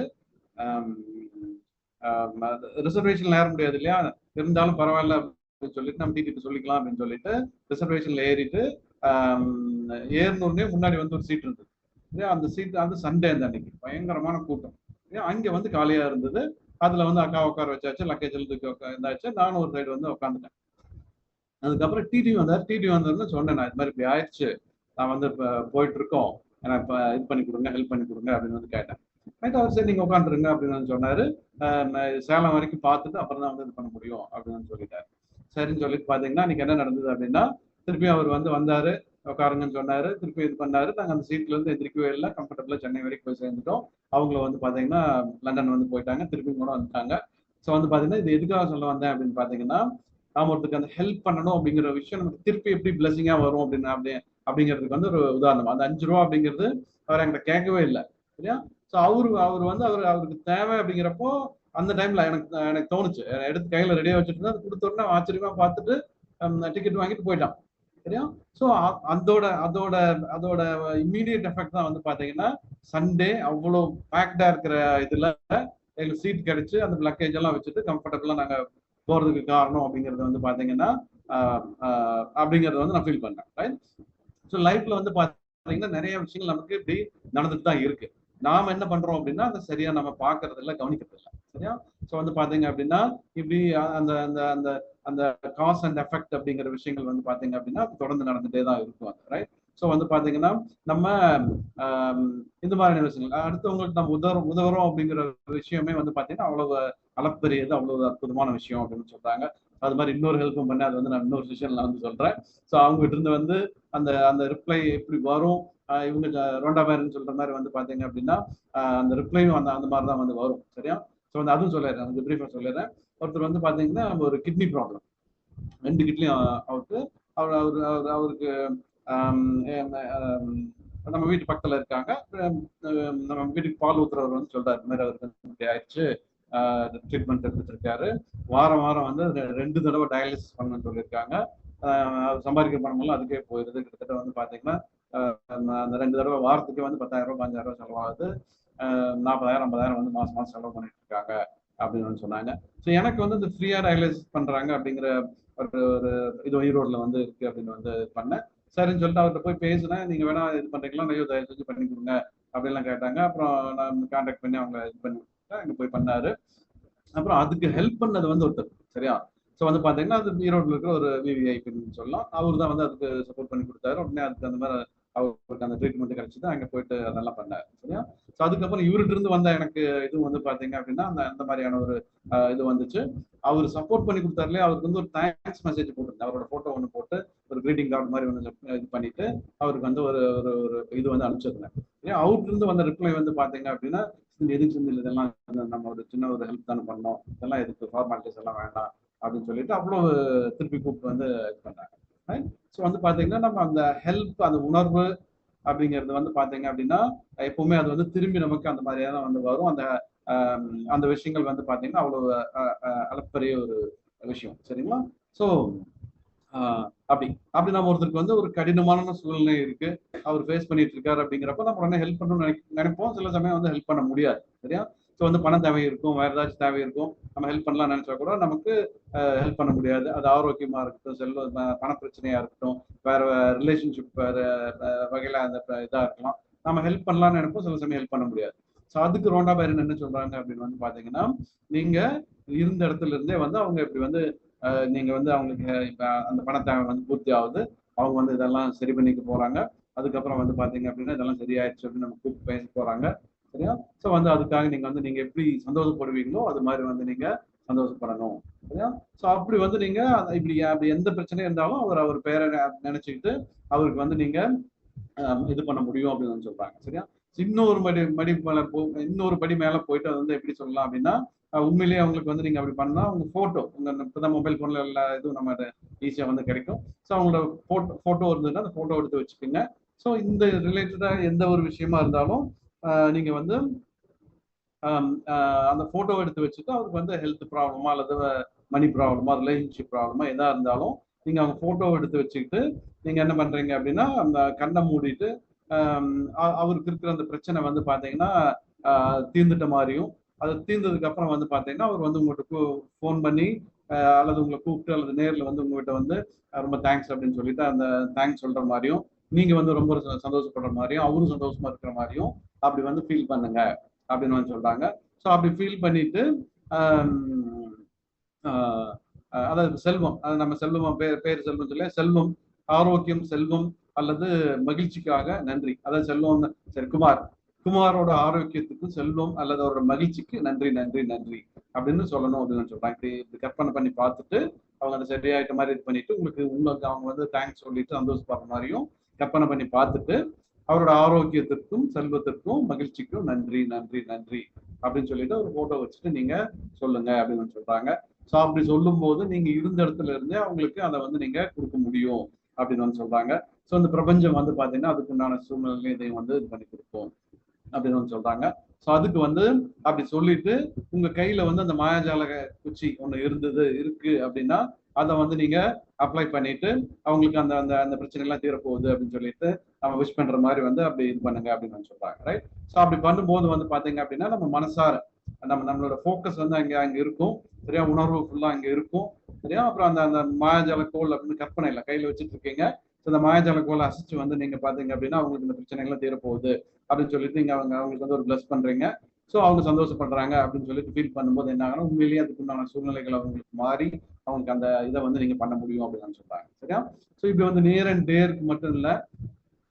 ரிசர்வேஷன்ல ஏற முடியாது இல்லையா? இருந்தாலும் பரவாயில்ல அப்படின்னு சொல்லிட்டு நம்ம டிக்கெட் சொல்லிக்கலாம் அப்படின்னு சொல்லிட்டு ரிசர்வேஷன்ல ஏறிட்டு ஏறினோடனே முன்னாடி வந்து ஒரு சீட் இருந்தது. அந்த சீட் அந்த சண்டே அந்த அன்னைக்கு. பயங்கரமான கூட்டம். அங்கே வந்து காலியா இருந்தது. அதுல வந்து அக்கா உட்கார வச்சாச்சு லக்கேஜ் தூக்கி உட்கா- இருந்தாச்சு நானும் ஒரு சைடு வந்து உட்காந்துட்டேன் அதுக்கப்புறம் டிடி வந்தார். டிடி வந்ததுன்னு சொன்னேன் நான் இது மாதிரி இப்படி ஆயிடுச்சு. நான் வந்து இப்போ போயிட்டு இருக்கோம். எனக்கு இப்போ இது பண்ணி கொடுங்க ஹெல்ப் பண்ணி கொடுங்க அப்படின்னு வந்து கேட்டேன். அவர் சரி நீங்க உட்காந்துருங்க அப்படின்னு சொன்னாரு. அஹ் சேலம் வரைக்கும் பார்த்துட்டு அப்புறம் தான் வந்து இது பண்ண முடியும் அப்படின்னு சொல்லிட்டாரு. சரின்னு சொல்லிட்டு பாத்தீங்கன்னா இன்னைக்கு என்ன நடந்தது அப்படின்னா திருப்பி அவர் வந்து வந்தாரு உட்காருங்கன்னு சொன்னாரு. திருப்பி இது பண்ணாரு. நாங்க அந்த சீட்ல இருந்து எந்திரிக்கவே இல்லை. கம்ஃபர்டபுளா சென்னை வரைக்கும் போய் சேர்ந்துட்டோம். அவங்கள வந்து பாத்தீங்கன்னா லண்டன் வந்து போயிட்டாங்க. திருப்பி கூட வந்துட்டாங்க. ஸோ வந்து பாத்தீங்கன்னா இது எதுக்காக சொல்ல வந்தேன் அப்படின்னு பாத்தீங்கன்னா நாம ஒருத்தருக்கு அந்த ஹெல்ப் பண்ணணும் அப்படிங்கிற விஷயம் நமக்கு திருப்பி எப்படி பிளஸிங்கா வரும் அப்படின்னு அப்படி அப்படிங்கிறதுக்கு வந்து ஒரு உதாரணம். அந்த அஞ்சு ரூபா அப்படிங்கிறது அவர் எங்கிட்ட கேட்கவே இல்லை. சரியா? ஸோ அவரு அவர் வந்து அவர் அவருக்கு தேவை அப்படிங்கிறப்போ அந்த டைம்ல எனக்கு எனக்கு தோணுச்சு. எடுத்து கையில ரெடியா வச்சுட்டு அது கொடுத்தோடனே ஆச்சரியமா பார்த்துட்டு டிக்கெட் வாங்கிட்டு போயிட்டான். சரியா? ஸோ அதோட அதோட அதோட இம்மீடியட் எஃபெக்ட் தான் வந்து பாத்தீங்கன்னா சண்டே அவ்வளோ பேக்டா இருக்கிற இதுல எங்களுக்கு சீட் கிடைச்சு அந்த லக்கேஜ் எல்லாம் வச்சுட்டு கம்ஃபர்டபுளா நாங்க போறதுக்கு காரணம் அப்படிங்கறது வந்து பாத்தீங்கன்னா அப்படிங்கறத வந்து நான் ஃபீல் பண்ணேன். ரைட் ஸோ லைஃப்ல வந்து பாத்தீங்கன்னா நிறைய விஷயங்கள் நமக்கு இப்படி நடந்துட்டு தான் இருக்கு. நாம என்ன பண்றோம் அப்படின்னா அதை சரியா நம்ம பாக்குறது இல்ல கவனிக்கிறது இல்ல சரியா? ஸோ வந்து பாத்தீங்க அப்படின்னா இப்படி அந்த அந்த அந்த அந்த காஸ் அண்ட் எஃபெக்ட் அப்படிங்கிற விஷயங்கள் வந்து பாத்தீங்க அப்படின்னா அது தொடர்ந்து நடந்துட்டே தான் இருக்கும் அது ரைட் ஸோ வந்து பாத்தீங்கன்னா நம்ம ஆஹ் இந்த மாதிரியான விஷயங்கள் அடுத்தவங்களுக்கு நம்ம உதவ உதவுறோம் அப்படிங்கிற விஷயமே வந்து பாத்தீங்கன்னா அவ்வளவு அளப்பெரியது அவ்வளவு அற்புதமான விஷயம் அப்படின்னு சொல்றாங்க. அது மாதிரி இன்னொரு ஹெல்ப்பும் பண்ணி அது வந்து நான் இன்னொரு செஷன்ல வந்து சொல்றேன். ஸோ அவங்க கிட்ட இருந்து வந்து அந்த அந்த ரிப்ளை எப்படி வரும் இவங்க ரோண்டாமேர்னு ரோண்டா சொல்ற மாதிரி வந்து பாத்தீங்க அப்படின்னா அந்த ரிப்ளையும் அந்த அந்த மாதிரி தான் வந்து வரும் சரியா? ஸோ வந்து அதுவும் சொல்லிடுறேன் அந்த பிரீஃபாக சொல்லிடுறேன். ஒருத்தர் வந்து பாத்தீங்கன்னா ஒரு கிட்னி ப்ராப்ளம் ரெண்டு கிட்னியும் அவருக்கு அவர் அவர் அவர் அவருக்கு நம்ம வீட்டு பக்கத்துல இருக்காங்க. நம்ம வீட்டுக்கு பால் ஊத்துறவர் வந்து சொல்றாரு இந்த மாதிரி அவருக்கு இப்படி ஆயிடுச்சு. ட்ரீட்மெண்ட் எடுத்துட்டு இருக்காரு வாரம் வாரம் வந்து ரெ- ரெண்டு தடவை டயாலிசிஸ் பண்ணணும்னு சொல்லியிருக்காங்க. ஆஹ் சம்பாதிக்கிற சம்பாதிக்க பணமெல்லாம் அதுக்கே போயிருது கிட்டத்தட்ட வந்து பாத்தீங்கன்னா ரெண்டு தடவை வாரத்துக்கு வந்து பத்தாயிரம் ரூபாய் பஞ்சாயிரம் ரூபாய் செலவாகுது. ஆஹ் நாற்பதாயிரம் ஐம்பதாயிரம் வந்து மாசம் மாசம் செலவு பண்ணிட்டு இருக்காங்க அப்படின்னு சொன்னாங்க. ஸோ எனக்கு வந்து இந்த ஃப்ரீயா டயாலிசிஸ் பண்றாங்க அப்படிங்கிற ஒரு ஒரு இது ஈரோடில் வந்து இருக்கு அப்படின்னு வந்து பண்ணேன். சரின்னு சொல்லிட்டு அவர்கிட்ட போய் பேசினேன். நீங்க வேணா இது பண்ணுறீங்களா ஐயோ தயவு செஞ்சு பண்ணி கொடுங்க அப்படின்லாம் கேட்டாங்க. அப்புறம் நான் கான்டாக்ட் பண்ணி அவங்க இது பண்ணி கொடுத்தேன் அங்க போய் பண்ணாரு. அப்புறம் அதுக்கு ஹெல்ப் பண்ணது வந்து ஒருத்தர் சரியா? ஸோ வந்து பாத்தீங்கன்னா அது ஈரோட்டில் இருக்கிற ஒரு விவிஐபின்னு சொல்லலாம். அவர் தான் வந்து அதுக்கு சப்போர்ட் பண்ணி கொடுத்தாரு. உடனே அதுக்கு அந்த மாதிரி அவருக்கு அந்த ட்ரீட்மெண்ட் கிடைச்சது அங்கே போயிட்டு அதெல்லாம் பண்ணார் சரியா? ஸோ அதுக்கப்புறம் இவர்கிட்ட இருந்து வந்த எனக்கு இது வந்து பார்த்தீங்க அப்படின்னா அந்த அந்த மாதிரியான ஒரு இது வந்துச்சு. அவர் சப்போர்ட் பண்ணி கொடுத்தாருலே அவருக்கு வந்து ஒரு தேங்க்ஸ் மெசேஜ் போட்டிருந்தேன். அவரோட ஃபோட்டோ ஒன்று போட்டு ஒரு கிரீட்டிங் கார்டு மாதிரி ஒன்று இது பண்ணிட்டு அவருக்கு வந்து ஒரு ஒரு ஒரு இது வந்து அனுப்பிச்சிருந்தேன். ஏன் அவர்கிட்ட இருந்து வந்த ரிப்ளை வந்து பார்த்தீங்க அப்படின்னா எதுக்கு செஞ்சு இதெல்லாம் நம்ம ஒரு சின்ன ஒரு ஹெல்ப் தானே பண்ணோம். இதெல்லாம் எதுக்கு ஃபார்மாலிட்டிஸ் எல்லாம் வேண்டாம் அப்படின்னு சொல்லிட்டு அவ்வளோ திருப்பி கூப்பிட்டு வந்து இது பண்ணாங்க. ஸோ வந்து பார்த்தீங்கன்னா நம்ம அந்த ஹெல்ப் அந்த உணர்வு அப்படிங்கிறது வந்து பார்த்தீங்க அப்படின்னா எப்பவுமே அது வந்து திரும்பி நமக்கு அந்த மாதிரியான வந்து வரும். அந்த அந்த விஷயங்கள் வந்து பார்த்தீங்கன்னா அவ்வளோ அஹ், அளப்பரிய ஒரு விஷயம். சரிங்களா? ஸோ அப்படி. அப்படி நம்ம ஒருத்தருக்கு வந்து ஒரு கடினமான சூழ்நிலை இருக்கு. அவர் ஃபேஸ் பண்ணிட்டு இருக்காரு அப்படிங்கிறப்ப நம்ம உடனே ஹெல்ப் பண்ணணும்னு நினைப்போம். சில சமயம் வந்து ஹெல்ப் பண்ண முடியாது. சரியா? ஸோ வந்து பணம் தேவை இருக்கும் வேற ஏதாச்சும் தேவை இருக்கும் நம்ம ஹெல்ப் பண்ணலாம் நினைச்சா கூட நமக்கு ஹெல்ப் பண்ண முடியாது. அது ஆரோக்கியமா இருக்கட்டும் செல்வ பண பிரச்சனையாக இருக்கட்டும் வேற ரிலேஷன்ஷிப் வேற வகையில் வகையில அந்த இதாக இருக்கலாம். நம்ம ஹெல்ப் பண்ணலாம்னு நினைப்போம் சில சமயம் ஹெல்ப் பண்ண முடியாது. ஸோ அதுக்கு ரோண்டா பேரன் என்ன சொல்றாங்க அப்படின்னு வந்து பாத்தீங்கன்னா நீங்க இருந்த இடத்துல இருந்தே வந்து அவங்க இப்படி வந்து நீங்கள் நீங்க வந்து அவங்களுக்கு இப்போ அந்த பண தேவை வந்து பூர்த்தி ஆகுது. அவங்க வந்து இதெல்லாம் சரி பண்ணிக்க போறாங்க. அதுக்கப்புறம் வந்து பார்த்தீங்க அப்படின்னா இதெல்லாம் சரியாயிடுச்சு அப்படின்னு நம்ம கூப்பிட்டு பேச போறாங்க. சரியா? ஸோ வந்து அதுக்காக நீங்க வந்து நீங்க எப்படி சந்தோஷப்படுவீங்களோ அது மாதிரி வந்து நீங்க சந்தோஷப்படணும். சரியா? ஸோ அப்படி வந்து நீங்க இப்படி அப்படி எந்த பிரச்சனையும் இருந்தாலும் அவர் அவர் பேரை நினைச்சுக்கிட்டு அவருக்கு வந்து நீங்க இது பண்ண முடியும் அப்படின்னு சொல்கிறாங்க சொல்றாங்க. சரியா? இன்னொரு படி படி மேல போ இன்னொரு படி மேல போயிட்டு அது வந்து எப்படி சொல்லலாம் அப்படின்னா உண்மையிலேயே அவங்களுக்கு வந்து நீங்க அப்படி பண்ணா உங்க போட்டோ உங்க இப்பதான் மொபைல் போன்ல எல்லா இதுவும் நம்ம ஈஸியா வந்து கிடைக்கும். ஸோ அவங்களோட போட்டோ போட்டோ இருந்ததுன்னா அந்த போட்டோ எடுத்து வச்சுக்கோங்க. ஸோ இந்த ரிலேட்டடா எந்த ஒரு விஷயமா இருந்தாலும் நீங்கள் வந்து அந்த ஃபோட்டோ எடுத்து வச்சுட்டு அவருக்கு வந்து ஹெல்த் ப்ராப்ளமா அல்லது மணி ப்ராப்ளமா ரிலேஷன்ஷிப் ப்ராப்ளமா எதாக இருந்தாலும் நீங்கள் அவங்க ஃபோட்டோ எடுத்து வச்சுக்கிட்டு நீங்கள் என்ன பண்ணுறீங்க அப்படின்னா அந்த கண்ணை மூடிட்டு அவருக்கு இருக்கிற அந்த பிரச்சனை வந்து பார்த்தீங்கன்னா தீர்ந்துட்ட மாதிரியும் அது தீர்ந்ததுக்கு அப்புறம் வந்து பார்த்தீங்கன்னா அவர் வந்து உங்கள்கிட்ட ஃபோன் பண்ணி அல்லது உங்களை கூப்பிட்டு அல்லது நேரில் வந்து உங்ககிட்ட வந்து ரொம்ப தேங்க்ஸ் அப்படின்னு சொல்லிட்டு அந்த தேங்க்ஸ் சொல்கிற மாதிரியும் நீங்கள் வந்து ரொம்ப ச- சந்தோஷப்படுற மாதிரியும் அவரும் சந்தோஷமா இருக்கிற மாதிரியும் அப்படி வந்து ஃபீல் பண்ணுங்க அப்படின்னு வந்து சொல்றாங்க. ஸோ அப்படி ஃபீல் பண்ணிட்டு ஆஹ், ஆஹ், அதாவது செல்வம் அது நம்ம செல்வம் பேர் பேர் செல்வம் சொல்லி செல்வம் ஆரோக்கியம் செல்வம் அல்லது மகிழ்ச்சிக்காக நன்றி. அதாவது செல்வம் சரி குமார் குமாரோட ஆரோக்கியத்துக்கு செல்வம் அல்லது அவரோட மகிழ்ச்சிக்கு நன்றி நன்றி நன்றி அப்படின்னு சொல்லணும் அப்படின்னு சொல்றாங்க. இப்படி இப்படி கற்பனை பண்ணி பார்த்துட்டு அவங்க அந்த சரியாயிட்ட மாதிரி இது பண்ணிட்டு உங்களுக்கு உங்களுக்கு அவங்க வந்து தேங்க்ஸ் சொல்லிட்டு சந்தோஷப்படுற மாதிரியும் கற்பனை பண்ணி பார்த்துட்டு அவரோட ஆரோக்கியத்திற்கும் செல்வத்திற்கும் மகிழ்ச்சிக்கும் நன்றி நன்றி நன்றி அப்படின்னு சொல்லிட்டு ஒரு போட்டோ வச்சுட்டு நீங்க சொல்லுங்க அப்படின்னு சொல்றாங்க. ஸோ அப்படி சொல்லும் போது நீங்க இருந்த இடத்துல இருந்தே அவங்களுக்கு அதை வந்து நீங்க கொடுக்க முடியும் அப்படின்னு வந்து சொல்றாங்க. ஸோ இந்த பிரபஞ்சம் வந்து பாத்தீங்கன்னா அதுக்குண்டான சூழ்நிலை இதையும் வந்து இது பண்ணி கொடுப்போம் அப்படின்னு வந்து சொல்றாங்க. ஸோ அதுக்கு வந்து அப்படி சொல்லிட்டு உங்க கையில வந்து அந்த மாயாஜால குச்சி ஒன்று இருந்தது இருக்கு அப்படின்னா அதை வந்து நீங்க அப்ளை பண்ணிட்டு அவங்களுக்கு அந்த அந்த அந்த பிரச்சனை எல்லாம் தீரப்போகுது அப்படின்னு சொல்லிட்டு நம்ம விஷ் பண்ற மாதிரி வந்து அப்படி இது பண்ணுங்க அப்படின்னு சொல்றாங்க ரைட் ஸோ அப்படி பண்ணும்போது வந்து பாத்தீங்க அப்படின்னா நம்ம மனசார நம்ம நம்மளோட ஃபோக்கஸ் வந்து அங்க அங்க இருக்கும். சரியா? உணர்வு ஃபுல்லா அங்க இருக்கும். சரியா? அப்புறம் அந்த அந்த மாயாஜால கோல் அப்படின்னு கற்பனை இல்லை கையில வச்சுட்டு இருக்கீங்க. ஸோ இந்த மாயாஜால கோலை அசிச்சு வந்து நீங்க பாத்தீங்க அப்படின்னா அவங்களுக்கு இந்த பிரச்சனைகள்லாம் தீரப்போகுது அப்படின்னு சொல்லிட்டு நீங்க அவங்க அவங்களுக்கு வந்து ஒரு ப்ளஸ் பண்றீங்க. ஸோ அவங்க சந்தோஷப்படுறாங்க அப்படின்னு சொல்லிட்டு ஃபீல் பண்ணும்போது என்ன ஆகணும்? உண்மையிலேயே அதுக்குண்டான சூழ்நிலைகள் அவங்களுக்கு மாறி அவங்களுக்கு அந்த இதை வந்து நீங்க பண்ண முடியும் அப்படின்னு சொல்றாங்க. சரியா? ஸோ இப்போ வந்து நியர் அண்ட் டேருக்கு மட்டும் இல்லை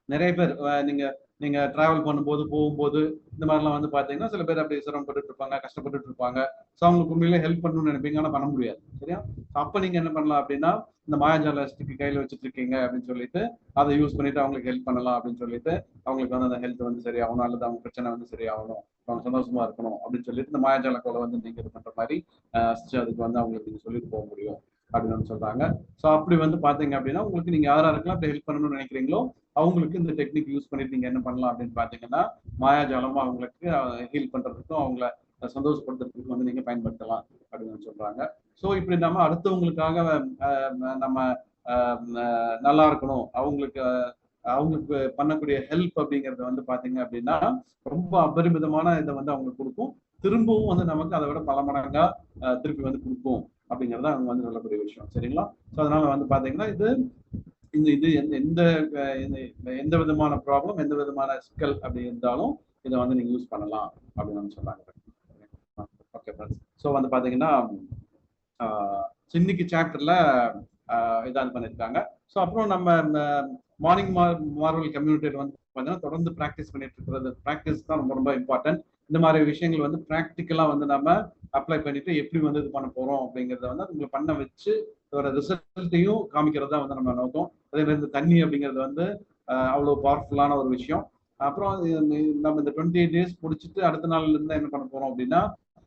நிறைய பேர் நீங்க நீங்க ட்ராவல் டிராவல் பண்ணும்போது போகும்போது இந்த மாதிரிலாம் வந்து பாத்தீங்கன்னா சில பேர் அப்படி சிரமப்பட்டு இருப்பாங்க கஷ்டப்பட்டுட்டு இருப்பாங்க. ஸோ அவங்களுக்கு உண்மையிலே ஹெல்ப் பண்ணணும்னு நினைப்பீங்க ஆனால் பண்ண முடியாது. சரியா? அப்போ அப்ப நீங்க என்ன பண்ணலாம் அப்படின்னா இந்த மாயாஜால ஸ்டிக் கையில வச்சுட்டு இருக்கீங்க அப்படின்னு சொல்லிட்டு அதை யூஸ் பண்ணிட்டு அவங்களுக்கு ஹெல்ப் பண்ணலாம் அப்படின்னு சொல்லிட்டு அவங்களுக்கு வந்து அந்த ஹெல்த் வந்து சரியாகணும் அல்லது அவங்க பிரச்சனை வந்து சரியாகணும் அவங்க சந்தோஷமா இருக்கணும் அப்படின்னு சொல்லிட்டு இந்த மாயாஜால கொலை வந்து நீங்க இது பண்ற மாதிரி அதுக்கு வந்து அவங்களுக்கு நீங்க சொல்லிட்டு போக முடியும். அப்படின்னு வந்து சொல்றாங்க. ஸோ அப்படி வந்து பாத்தீங்க அப்படின்னா உங்களுக்கு நீங்க யாரா இருக்கலாம் அப்படி ஹெல்ப் பண்ணணும்னு நினைக்கிறீங்களோ அவங்களுக்கு இந்த டெக்னிக் யூஸ் பண்ணிட்டு நீங்க என்ன பண்ணலாம் அப்படின்னு பாத்தீங்கன்னா மாயாஜாலமா அவங்களுக்கு ஹீல் பண்றதுக்கும் அவங்கள சந்தோஷப்படுத்துறதுக்கும் வந்து நீங்க பயன்படுத்தலாம் அப்படின்னு சொல்றாங்க. ஸோ இப்படி நம்ம அடுத்தவங்களுக்காக நம்ம நல்லா இருக்கணும். அவங்களுக்கு அவங்களுக்கு பண்ணக்கூடிய ஹெல்ப் அப்படிங்கறது வந்து பாத்தீங்க அப்படின்னா ரொம்ப அபரிமிதமான இதை வந்து அவங்களுக்கு கொடுக்கும். திரும்பவும் வந்து நமக்கு அதை விட பல மடங்கா திருப்பி வந்து கொடுக்கும். அப்படிங்கறத அவங்க வந்து சொல்லக்கூடிய விஷயம். சரிங்களா? ஸோ அதனால வந்து பார்த்தீங்கன்னா இது இந்த இது எந்த எந்த எந்த விதமான ப்ராப்ளம் எந்த விதமான சிக்கல் அப்படி இருந்தாலும் இதை வந்து நீங்கள் யூஸ் பண்ணலாம் அப்படின்னு வந்து சொன்னாங்க. ஓகே ஸோ வந்து பார்த்தீங்கன்னா இன்னைக்கு சாப்டர்ல இதாக பண்ணியிருக்காங்க ஸோ அப்புறம் நம்ம மார்னிங் மார்வல் கம்யூனிட்டியில் வந்து பார்த்தீங்கன்னா தொடர்ந்து ப்ராக்டிஸ் பண்ணிட்டு இருக்கிறது. ப்ராக்டிஸ் தான் ரொம்ப ரொம்ப இம்பார்ட்டன்ட் இந்த மாதிரி விஷயங்கள் வந்து ப்ராக்டிக்கலாக வந்து நம்ம அப்ளை பண்ணிட்டு எப்படி வந்து இது பண்ண போறோம் அப்படிங்கிறத வந்து உங்களை பண்ண வச்சு அதோட ரிசல்ட்டையும் காமிக்கிறது தான் வந்து நம்ம நோக்கம். அதே மாதிரி இந்த தண்ணி அப்படிங்கிறது வந்து அவ்வளோ அவ்வளவு பவர்ஃபுல்லான ஒரு விஷயம். அப்புறம் நம்ம இந்த டுவெண்ட்டி எயிட் டேஸ் முடிச்சுட்டு அடுத்த நாள்ல இருந்து என்ன பண்ண போறோம் அப்படின்னா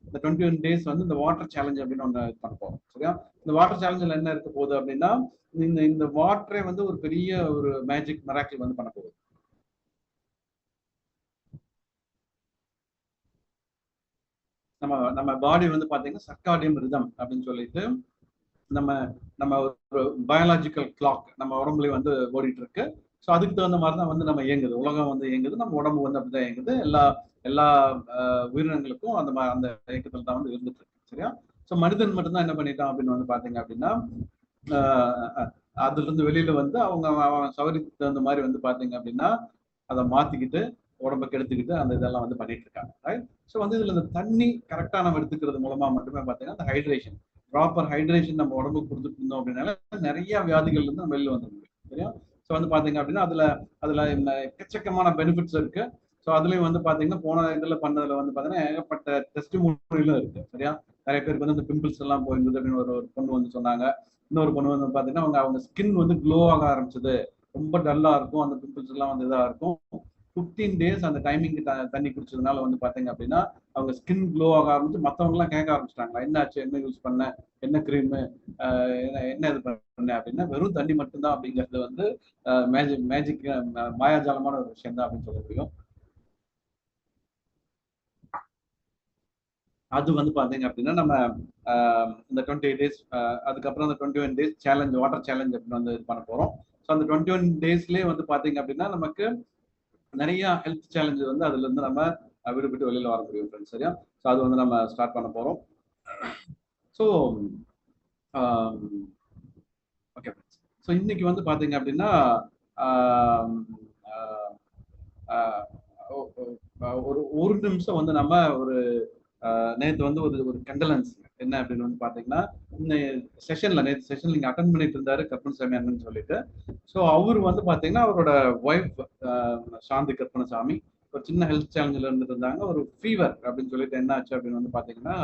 இந்த டுவெண்ட்டி ஒன் டேஸ் வந்து இந்த வாட்டர் சேலஞ்ச் அப்படின்னு ஒன்று பண்ண போறோம். சரியா? இந்த வாட்டர் சேலஞ்சில் என்ன இருக்க போகுது அப்படின்னா இந்த இந்த வாட்டரே வந்து ஒரு பெரிய ஒரு மேஜிக் மெராக்கிள் வந்து பண்ண போகுது. நம்ம நம்ம பாடி வந்து பார்த்தீங்கன்னா சர்க்காடியம் ரிதம் அப்படின்னு சொல்லிட்டு நம்ம நம்ம ஒரு பயாலாஜிக்கல் கிளாக் நம்ம உடம்புலேயே வந்து ஓடிட்டு இருக்கு ஸோ அதுக்கு தகுந்த மாதிரி தான் வந்து நம்ம இயங்குது. உலகம் வந்து இயங்குது. நம்ம உடம்பு வந்து அப்படிதான் இயங்குது. எல்லா எல்லா உயிரினங்களுக்கும் அந்த மாதிரி அந்த இயக்கத்தில் தான் வந்து இருந்துட்டு இருக்கு. சரியா? ஸோ மனிதன் மட்டும்தான் என்ன பண்ணிட்டான் அப்படின்னு வந்து பாத்தீங்க அப்படின்னா அதுல இருந்து வெளியில வந்து அவங்க அவன் சௌகரியத்துக்கு தகுந்த மாதிரி வந்து பாத்தீங்க அப்படின்னா அதை மாத்திக்கிட்டு உடம்ப கெடுத்துக்கிட்டு அந்த இதெல்லாம் வந்து பண்ணிட்டு இருக்காங்க ரைட் ஸோ வந்து இதுல இந்த தண்ணி கரெக்டாக நம்ம எடுத்துக்கிறது மூலமா மட்டுமே பார்த்தீங்கன்னா அந்த ஹைட்ரேஷன் ப்ராப்பர் ஹைட்ரேஷன் நம்ம உடம்புக்கு கொடுத்துட்டு இருந்தோம் அப்படின்னால நிறைய வியாதிகள் இருந்து நம்ம வெளியில் முடியும் சரியா? ஸோ வந்து பார்த்தீங்க அப்படின்னா அதில் அதில் எக்கச்சக்கமான பெனிஃபிட்ஸ் இருக்கு. ஸோ அதுலேயும் வந்து பார்த்தீங்கன்னா போன இதில் பண்ணதில் வந்து பார்த்தீங்கன்னா ஏகப்பட்ட டெஸ்ட் மூலிலும் இருக்கு சரியா? நிறைய பேருக்கு வந்து இந்த பிம்பிள்ஸ் எல்லாம் போயிருந்தது அப்படின்னு ஒரு ஒரு பொண்ணு வந்து சொன்னாங்க. இன்னொரு பொண்ணு வந்து பார்த்தீங்கன்னா அவங்க அவங்க ஸ்கின் வந்து க்ளோ ஆக ஆரம்பிச்சது. ரொம்ப டல்லாக இருக்கும். அந்த பிம்பிள்ஸ் எல்லாம் வந்து இதாக இருக்கும். ஃபிஃப்டீன் டேஸ் அந்த டைமிங்க்கு தண்ணி குடிச்சதுனால வந்து பாத்தீங்க அப்படின்னா அவங்க ஸ்கின் க்ளோ ஆக ஆரம்பிச்சு மற்றவங்கலாம் எல்லாம் கேட்க ஆரம்பிச்சிட்டாங்களா? என்ன ஆச்சு என்ன யூஸ் பண்ண? என்ன க்ரீம் என்ன இது பண்ண? அப்படின்னா வெறும் தண்ணி மட்டும்தான் அப்படிங்கிறது வந்து மேஜிக் மேஜிக் மாயாஜாலமான ஒரு விஷயம் தான் அப்படின்னு சொல்ல முடியும். அது வந்து பாத்தீங்க அப்படின்னா நம்ம இந்த டுவெண்ட்டி எயிட் டேஸ் அதுக்கப்புறம் அந்த twenty one days challenge water challenge அப்படின்னு வந்து இது பண்ண போறோம். ஸோ அந்த டுவெண்ட்டி ஒன் டேஸ்லேயே வந்து பாத்தீங்க அப்படின்னா நமக்கு நிறைய ஹெல்த் சேலஞ்சு வந்து அதுல இருந்து நம்ம விடுபட்டு வெளியில வர முடியும் ஃப்ரெண்ட்ஸ் சரியா? ஸோ அது வந்து நம்ம ஸ்டார்ட் பண்ண போறோம். ஸோ ஓகே ஃப்ரெண்ட்ஸ் ஸோ இன்னைக்கு வந்து பாத்தீங்க அப்படின்னா um, ஒரு ஒரு நிமிஷம் வந்து நம்ம ஒரு நேற்று வந்து ஒரு ஒரு கண்டலன்ஸ் என்ன அப்படின்னு வந்து பாத்தீங்கன்னா இந்த செஷன்ல நேற்று செஷன் நீங்க அட்டன் பண்ணிட்டு இருந்தாரு கற்பனசாமி அண்ணன் சொல்லிட்டு. ஸோ அவர் வந்து பாத்தீங்கன்னா அவரோட ஒய்ஃப் சாந்தி கற்பனசாமி ஒரு சின்ன ஹெல்த் சேலஞ்சில் இருந்துட்டு இருந்தாங்க. ஒரு ஃபீவர் அப்படின்னு சொல்லிட்டு என்ன ஆச்சு அப்படின்னு வந்து பாத்தீங்கன்னா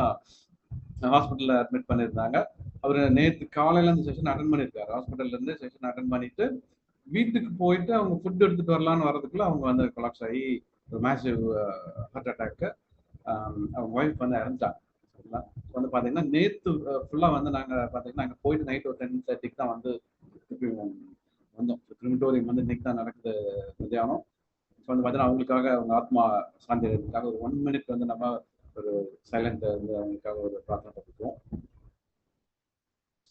ஹாஸ்பிட்டல்ல அட்மிட் பண்ணியிருந்தாங்க அவர் நேற்று காலையில அந்த செஷன் அட்டன் பண்ணியிருக்காரு ஹாஸ்பிட்டல்ல இருந்து செஷன் அட்டன் பண்ணிட்டு வீட்டுக்கு போயிட்டு அவங்க ஃபுட் எடுத்துட்டு வரலான்னு வரதுக்குள்ள அவங்க வந்து கொலாப்ஸ் ஆகி ஒரு மேசிவ் ஹார்ட் அட்டாக்கு அவங்க ஒய்ஃப் வந்து இறந்துட்டாங்க. சரிங்களா வந்து பார்த்தீங்கன்னா நேற்று ஃபுல்லாக வந்து நாங்கள் பார்த்தீங்கன்னா நாங்கள் போயிட்டு நைட் ஒரு டென் தேர்ட்டிக்கு தான் வந்து திருப்பி வந்தோம். கிரிமிட்டோரியம் வந்து இன்னைக்கு தான் நடக்குது மத்தியானம். ஸோ வந்து பார்த்தீங்கன்னா அவங்களுக்காக அவங்க ஆத்மா சாந்தி ஒரு ஒன் மினிட் வந்து நம்ம ஒரு சைலண்ட் வந்து அவங்களுக்காக ஒரு பிரார்த்தனை பண்ணிக்குவோம்.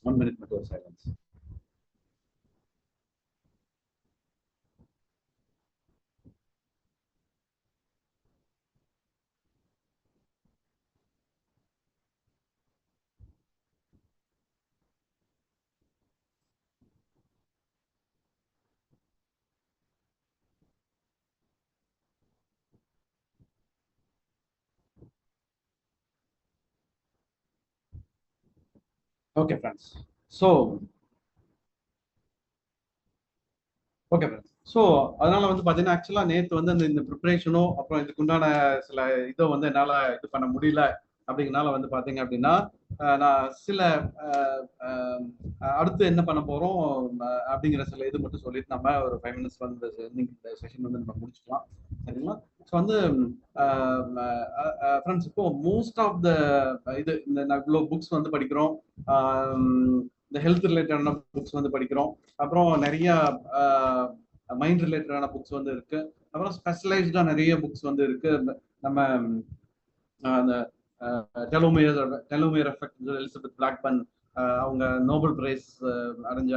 ஒன் மினிட் மட்டும் ஒரு silence okay friends so okay friends so அதனால வந்து பார்த்தீங்கன்னா ஆக்சுவலாக நேற்று வந்து அந்த இந்த ப்ரிப்பரேஷனும் அப்புறம் இதுக்குண்டான சில இதை வந்து என்னால் இது பண்ண முடியல அப்படிங்கனால வந்து பார்த்தீங்க அப்படின்னா நான் சில அடுத்து என்ன பண்ண போகிறோம் அப்படிங்கிற சில இது மட்டும் சொல்லிட்டு நம்ம ஒரு ஃபைவ் மினிட்ஸ் வந்து இந்த செஷன் வந்து நம்ம முடிச்சுக்கலாம். சரிங்களா? ஸோ வந்து um, uh, uh, uh, friends இப்போ மோஸ்ட் ஆஃப் த இது இந்த இவ்வளோ புக்ஸ் வந்து படிக்கிறோம். Um, இந்த ஹெல்த் ரிலேட்டடான புக்ஸ் வந்து படிக்கிறோம். அப்புறம் நிறைய மைண்ட் ரிலேட்டடான புக்ஸ் வந்து இருக்கு. அப்புறம் ஸ்பெஷலைஸ்டா நிறைய புக்ஸ் வந்து இருக்கு. நம்ம அந்த telomere telomere effect Elizabeth Blackburn அவங்க நோபல் பிரைஸ் அடைஞ்ச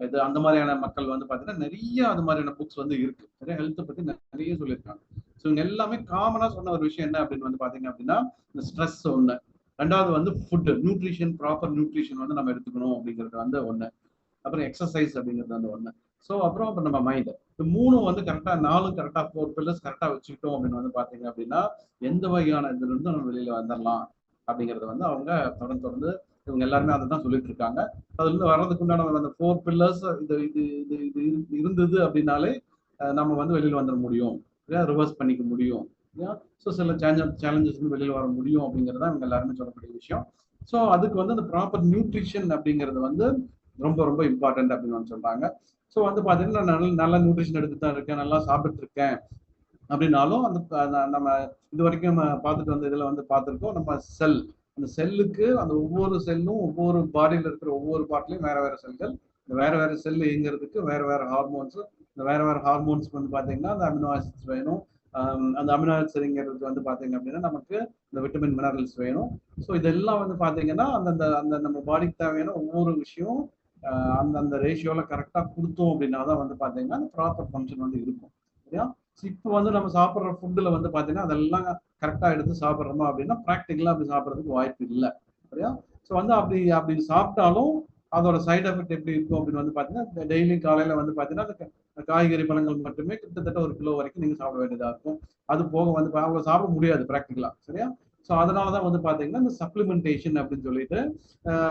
இது அந்த மாதிரியான மக்கள் வந்து பார்த்தீங்கன்னா நிறைய அது மாதிரியான புக்ஸ் வந்து இருக்கு. நிறைய ஹெல்த்தை பத்தி நிறைய சொல்லியிருக்காங்க. ஸோ இவங்க எல்லாமே காமனா சொன்ன ஒரு விஷயம் என்ன அப்படின்னு வந்து பாத்தீங்க அப்படின்னா இந்த ஸ்ட்ரெஸ் ஒண்ணு. ரெண்டாவது வந்து ஃபுட்டு நியூட்ரிஷன் ப்ராப்பர் நியூட்ரிஷன் வந்து நம்ம எடுத்துக்கணும் அப்படிங்கிறது வந்து ஒண்ணு. அப்புறம் எக்ஸசைஸ் அப்படிங்கிறது வந்து ஒண்ணு. ஸோ அப்புறம் அப்புறம் நம்ம மைண்ட் இந்த மூணும் வந்து கரெக்டாக நாலு கரெக்டாக ஃபோர் பில்லர்ஸ் கரெக்டாக வச்சுக்கிட்டோம் அப்படின்னு வந்து பார்த்தீங்க அப்படின்னா எந்த வகையான இதுலேருந்து நம்ம வெளியில் வந்துடலாம் அப்படிங்கறத வந்து அவங்க தொடர்ந்து தொடர்ந்து இவங்க எல்லாருமே அதை தான் சொல்லிட்டு இருக்காங்க அதுலேருந்து வர்றதுக்கு உண்டான அந்த ஃபோர் பில்லர்ஸ் இது இது இது இது இருந்தது அப்படின்னாலே நம்ம வந்து வெளியில் வந்துட முடியும். ரிவர்ஸ் பண்ணிக்க முடியும். ஸோ சில சேலஞ்சஸ் வந்து வெளியில் வர முடியும் அப்படிங்கிறது தான் இவங்க எல்லாருமே சொல்லக்கூடிய விஷயம். ஸோ அதுக்கு வந்து அந்த ப்ராப்பர் நியூட்ரிஷன் அப்படிங்கிறது வந்து ரொம்ப ரொம்ப இம்பார்ட்டன்ட் அப்படின்னு சொல்றாங்க. ஸோ வந்து பார்த்தீங்கன்னா நான் நல்ல நல்ல நியூட்ரிஷன் எடுத்து தான் இருக்கேன் நல்லா சாப்பிட்டு இருக்கேன் அப்படின்னாலும் அந்த நம்ம இது வரைக்கும் நம்ம பார்த்துட்டு வந்த இதில் வந்து பார்த்துருக்கோம் நம்ம செல் அந்த செல்லுக்கு அந்த ஒவ்வொரு செல்லும் ஒவ்வொரு பாடியில் இருக்கிற ஒவ்வொரு பாட்டிலையும் வேற வேற செல்கள். இந்த வேற வேற செல் இயங்கிறதுக்கு வேற வேற ஹார்மோன்ஸ் இந்த வேற வேற ஹார்மோன்ஸ் வந்து பார்த்தீங்கன்னா அந்த அமினோ ஆசிட்ஸ் வேணும். அந்த அமினோ ஆசிட்ஸுங்கிறது வந்து பாத்தீங்க அப்படின்னா நமக்கு இந்த விட்டமின் மினரல்ஸ் வேணும். ஸோ இதெல்லாம் வந்து பார்த்தீங்கன்னா அந்தந்த அந்த நம்ம பாடிக்கு தேவையான ஒவ்வொரு விஷயம் அந்தந்த ரேஷியோவில் கரெக்டாக கொடுத்தோம் அப்படின்னா தான் வந்து பார்த்தீங்கன்னா அந்த ப்ராப்பர் ஃபங்க்ஷன் வந்து இருக்கும். சரியா? இப்போ வந்து நம்ம சாப்பிட்ற ஃபுட்டில் வந்து பார்த்தீங்கன்னா அதெல்லாம் கரெக்டாக எடுத்து சாப்பிட்றோமா அப்படின்னா ப்ராக்டிக்கலாக அப்படி சாப்பிட்றதுக்கு வாய்ப்பு இல்லை. சரியா? ஸோ வந்து அப்படி அப்படி சாப்பிட்டாலும் அதோட சைடு எஃபெக்ட் எப்படி இருக்கும் அப்படின்னு வந்து பார்த்தீங்கன்னா டெய்லி காலையில் வந்து பார்த்தீங்கன்னா காய்கறி பழங்கள் மட்டுமே கிட்டத்தட்ட ஒரு கிலோ வரைக்கும் நீங்கள் சாப்பிட வேண்டியதாக இருக்கும். அது போக வந்து அவங்க சாப்பிட முடியாது ப்ராக்டிக்கலாக சரியா? ஸோ அதனால தான் வந்து பார்த்தீங்கன்னா இந்த சப்ளிமெண்டேஷன் அப்படின்னு சொல்லிட்டு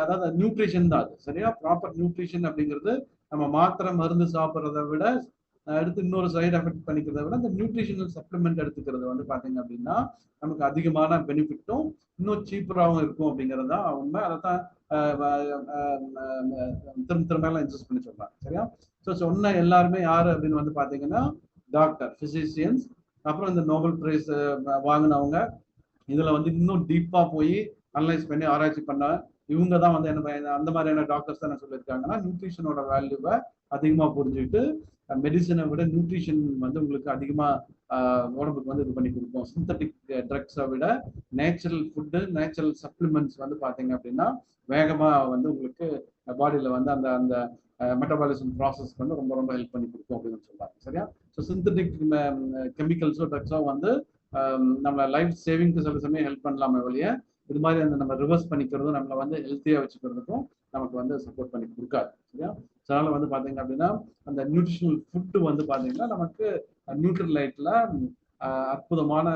அதாவது நியூட்ரிஷன் தான் அது. சரியா? ப்ராப்பர் நியூட்ரிஷன் அப்படிங்கிறது நம்ம மாத்திரை மருந்து சாப்பிட்றத விட அடுத்து இன்னொரு சைடு எஃபெக்ட் பண்ணிக்கிறத விட இந்த நியூட்ரிஷனல் சப்ளிமெண்ட் எடுத்துக்கிறது வந்து பாத்தீங்க அப்படின்னா நமக்கு அதிகமான பெனிஃபிட்டும் இன்னும் சீப்பராகவும் இருக்கும் அப்படிங்கிறது தான் உண்மை அதை தான் திரும்ப திரும்ப எல்லாம் இன்சஸ்ட் பண்ணி சொல்றாங்க. சரியா? ஸோ சொன்ன எல்லாருமே யாரு அப்படின்னு வந்து பாத்தீங்கன்னா டாக்டர் பிசிசியன்ஸ் அப்புறம் இந்த நோபல் பிரைஸ் வாங்கினவங்க. இதுல வந்து இன்னும் டீப்பா போய் அனலைஸ் பண்ணி ஆராய்ச்சி பண்ண இவங்க தான் வந்து என்ன அந்த மாதிரியான டாக்டர்ஸ் தான் என்ன சொல்லியிருக்காங்கன்னா நியூட்ரிஷனோட வேல்யூவை அதிகமாக புரிஞ்சுக்கிட்டு மெடிசனை விட நியூட்ரிஷன் வந்து உங்களுக்கு அதிகமாக உடம்புக்கு வந்து இது பண்ணி கொடுக்கும். சிந்தட்டிக் ட்ரக்ஸை விட நேச்சுரல் ஃபுட்டு நேச்சுரல் சப்ளிமெண்ட்ஸ் வந்து பார்த்தீங்க அப்படின்னா வேகமாக வந்து உங்களுக்கு பாடியில் வந்து அந்த அந்த மெட்டபாலிசம் ப்ராசஸ் வந்து ரொம்ப ரொம்ப ஹெல்ப் பண்ணி கொடுக்கும் அப்படின்னு சொல்கிறாங்க சரியா? ஸோ சிந்தட்டிக் கெமிக்கல்ஸோ ட்ரக்ஸோ வந்து நம்ம லைஃப் சேவிங்க்கு சில சமயம் ஹெல்ப் பண்ணலாமே வழிய இது மாதிரி அந்த நம்ம ரிவர்ஸ் பண்ணிக்கிறதும் நம்மளை வந்து ஹெல்த்தியாக வச்சுக்கிறதுக்கும் நமக்கு வந்து சப்போர்ட் பண்ணி கொடுக்காது. சரியா? அதனால வந்து பாத்தீங்க அப்படின்னா அந்த நியூட்ரிஷனல் ஃபுட்டு வந்து பாத்தீங்கன்னா நமக்கு நியூட்ரலைட்ல அற்புதமான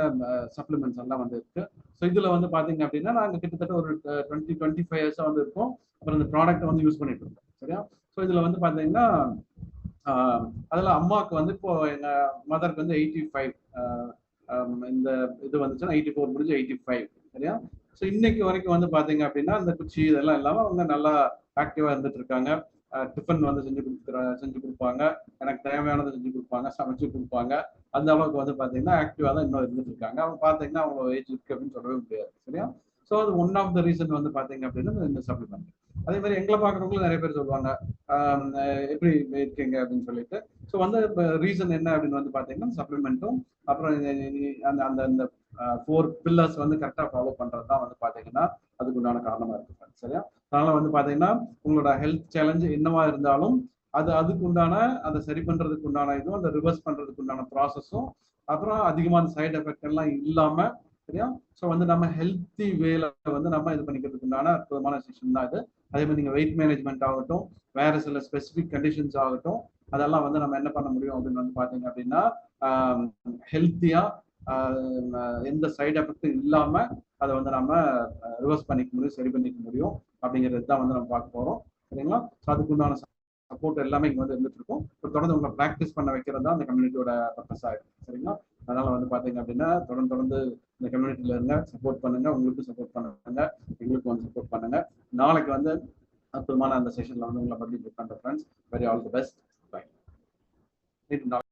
சப்ளிமெண்ட்ஸ் எல்லாம் வந்து இருக்கு. ஸோ இதுல வந்து பாத்தீங்க அப்படின்னா நாங்க கிட்டத்தட்ட ஒரு டுவெண்ட்டி டுவெண்ட்டி ஃபைவ் இயர்ஸா வந்து இருக்கோம். அப்புறம் இந்த ப்ராடக்ட்டை வந்து யூஸ் பண்ணிட்டு இருக்கோம். சரியா? ஸோ இதுல வந்து பாத்தீங்கன்னா அதில் அதுல அம்மாவுக்கு வந்து இப்போ எங்க மதருக்கு வந்து எயிட்டி ஃபைவ் இந்த இது வந்துச்சுன்னா எயிட்டி ஃபோர் முடிஞ்சு எயிட்டி ஃபைவ் சரியா? ஸோ இன்னைக்கு வரைக்கும் வந்து பாத்தீங்க அப்படின்னா இந்த குச்சி இதெல்லாம் இல்லாம அவங்க நல்லா ஆக்டிவா இருந்துட்டு இருக்காங்க. டிஃபன் வந்து செஞ்சு கொடுக்குற செஞ்சு கொடுப்பாங்க. எனக்கு தேவையானதை செஞ்சு கொடுப்பாங்க சமைச்சு கொடுப்பாங்க. அந்த அளவுக்கு வந்து பார்த்தீங்கன்னா ஆக்டிவா தான் இன்னும் இருந்துட்டு இருக்காங்க. அவங்க பார்த்தீங்கன்னா அவங்க ஏஜ் இருக்கு அப்படின்னு சொல்லவே முடியாது சரியா? ஸோ அது ஒன் ஆஃப் த ரீசன் வந்து பார்த்தீங்க அப்படின்னா இந்த சப்ளிமெண்ட் அதே மாதிரி எங்களை பார்க்குறவங்களும் நிறைய பேர் சொல்லுவாங்க எப்படி இருக்கீங்க அப்படின்னு சொல்லிட்டு. ஸோ வந்து ரீசன் என்ன அப்படின்னு வந்து பார்த்தீங்கன்னா சப்ளிமெண்ட்டும் அப்புறம் அந்த அந்த அந்த ஃபோர் பில்லர்ஸ் வந்து கரெக்டாக ஃபாலோ பண்ணுறது தான் வந்து பார்த்தீங்கன்னா அதுக்கு உண்டான காரணமாக இருக்கு ஃப்ரெண்ட்ஸ் சரியா? அதனால வந்து பார்த்தீங்கன்னா உங்களோட ஹெல்த் சேலஞ்ச் என்னவா இருந்தாலும் அது அதுக்கு உண்டான அதை சரி பண்ணுறதுக்கு உண்டான இதுவும் அந்த ரிவர்ஸ் பண்ணுறதுக்கு உண்டான ப்ராசஸும் அப்புறம் அதிகமான சைடு எஃபெக்ட் எல்லாம் இல்லாமல் சரியா? ஸோ வந்து நம்ம ஹெல்த்தி வேல வந்து நம்ம இது பண்ணிக்கிறதுக்கு உண்டான அற்புதமான செஷன் தான் இது. அதே மாதிரி நீங்கள் வெயிட் மேனேஜ்மெண்ட் ஆகட்டும் வேற சில ஸ்பெசிஃபிக் கண்டிஷன்ஸ் ஆகட்டும் அதெல்லாம் வந்து நம்ம என்ன பண்ண முடியும் அப்படின்னு வந்து பார்த்தீங்க அப்படின்னா ஹெல்த்தியாக எந்த சைடு எஃபெக்டும் இல்லாம அதை வந்து நம்ம ரிவர்ஸ் பண்ணிக்க முடியும் சரி பண்ணிக்க முடியும் அப்படிங்கிறது தான் வந்து நம்ம பார்க்க போறோம். சரிங்களா? ஸோ அதுக்குண்டான சப்போர்ட் எல்லாமே இங்க வந்து இருந்துட்டு இருக்கும் இப்போ தொடர்ந்து உங்களை ப்ராக்டிஸ் பண்ண வைக்கிறது தான் அந்த கம்யூனிட்டியோட பர்பஸ் ஆகும் சரிங்களா? அதனால வந்து பாத்தீங்க அப்படின்னா தொடர்ந்து தொடர்ந்து இந்த கம்யூனிட்டியில இருங்க சப்போர்ட் பண்ணுங்க உங்களுக்கும் சப்போர்ட் பண்ணுங்க எங்களுக்கும் வந்து சப்போர்ட் பண்ணுங்க. நாளைக்கு வந்து அற்புதமான அந்த செஷன்ல வந்து உங்களை பத்தி பண்ற friends very all the best bye